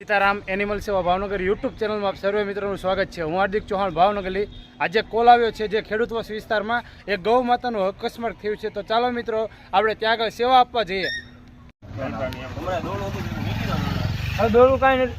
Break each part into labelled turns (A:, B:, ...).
A: Sitaram animal સેવા Bhavnagar YouTube ચેનલમાં આપ સર્વે મિત્રોનું સ્વાગત છે. હું હાર્દિક ચૌહાણ ભાવનગરલી આજે કોલ આવ્યો છે જે ખેડૂતવાસ વિસ્તારમાં એક ગૌ માતાનું અકસ્માત થયું છે. તો ચાલો મિત્રો આપણે ત્યાં આગળ સેવા આપવા જઈએ. હવે દોડું કાંઈ નથી.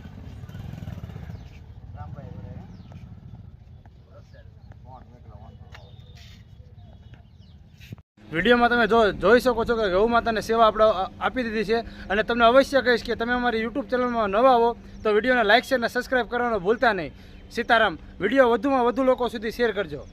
A: વિડીયોમાં તમે જો જોઈ શકો છો કે ગૌ માતાને સેવા આપણે આપી દીધી છે. અને તમને અવશ્ય કહીશ કે તમે અમારી યુટ્યુબ ચેનલમાં નવા આવો તો વિડીયોને લાઇક શેર અને સબસ્ક્રાઈબ કરવાનું ભૂલતા નહીં. સીતારામ, વીડિયો વધુમાં વધુ લોકો સુધી શેર કરજો.